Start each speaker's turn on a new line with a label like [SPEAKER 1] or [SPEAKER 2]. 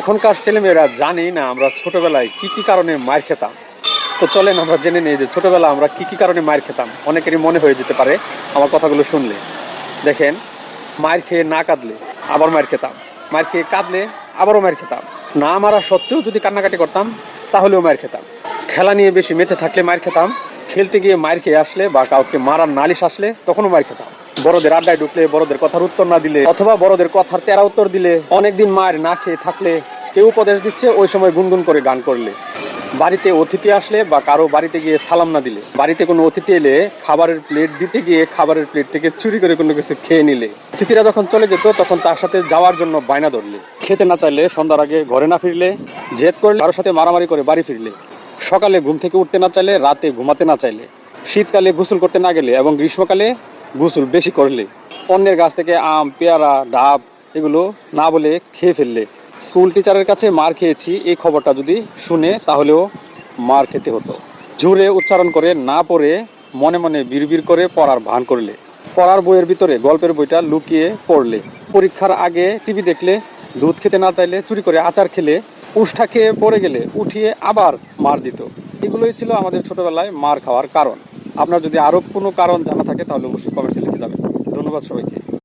[SPEAKER 1] এখনকার ছেলেমেয়েরা জানেই না আমরা ছোটবেলায় কি কি কারণে মার খেতাম। তো চলেন আমরা জেনে নিই যে ছোটবেলা আমরা কি কি কারণে মার খেতাম। অনেকেরই মনে হয়ে যেতে পারে আমার কথাগুলো শুনলে। দেখেন, মার খেয়ে না কাঁদলে আবার মার খেতাম। মার খেয়ে কাঁদলে আবারও মার খেতাম। না মারা সত্ত্বেও যদি কান্নাকাটি করতাম, তাহলেও মার খেতাম। খেলা নিয়ে বেশি মেতে থাকলে মার খেতাম। খেলতে গিয়ে মার খেয়ে আসলে বা কাউকে মারার নালিশ আসলে, তখনও মার খেতাম। বড়দের আড্ডায় ঢুকলে, বড়দের কথার উত্তর না দিলে, অথবা বড়দের কথার তেরা উত্তর দিলে, অনেকদিন মায়ের না খেয়ে থাকলে, কেউ উপদেশ দিচ্ছে, ওই সময় গুনগুন করে গান করলে। বাড়িতে অতিথি আসলে বা কারও বাড়িতে গিয়ে সালাম না দিলে। বাড়িতে কোনো অতিথি এলে খাবারের প্লেট দিতে গিয়ে খাবারের প্লেট থেকে চুরি করে কোনো কিছু খেয়ে নিলে। অতিথিরা যখন চলে যেত, তখন তার সাথে যাওয়ার জন্য বায়না ধরলে। খেতে না চাইলে সন্ধ্যার আগে ঘরে না ফিরলে, জেদ করলে কারোর সাথে মারামারি করে বাড়ি ফিরলে। সকালে ঘুম থেকে উঠতে না চাইলে রাতে ঘুমাতে না চাইলে। শীতকালে গোসল করতে না গেলে এবং গ্রীষ্মকালে গোসল বেশি করলে। অন্যের গাছ থেকে আম, পেয়ারা, ডাব এগুলো না বলে খেয়ে ফেললে। স্কুল টিচারের কাছে মার খেয়েছি, এই খবরটা যদি শুনে তাহলেও মার খেতে হতো। জোরে উচ্চারণ করে না পড়ে মনে মনে বিড়বিড় করে পড়ার ভান করলে। পড়ার বইয়ের ভিতরে গল্পের বইটা লুকিয়ে পড়লে। পরীক্ষার আগে টিভি দেখলে, দুধ খেতে না চাইলে চুরি করে আচার খেলে উষ্ঠা খেয়ে পড়ে গেলে উঠিয়ে আবার মার দিত। এগুলোই ছিল আমাদের ছোটবেলায় মার খাওয়ার কারণ। আপনার যদি আরও কোনো কারণ জানা থাকে তাহলে অবশ্যই কমেন্টে লিখে যাবেন। ধন্যবাদ সবাইকে।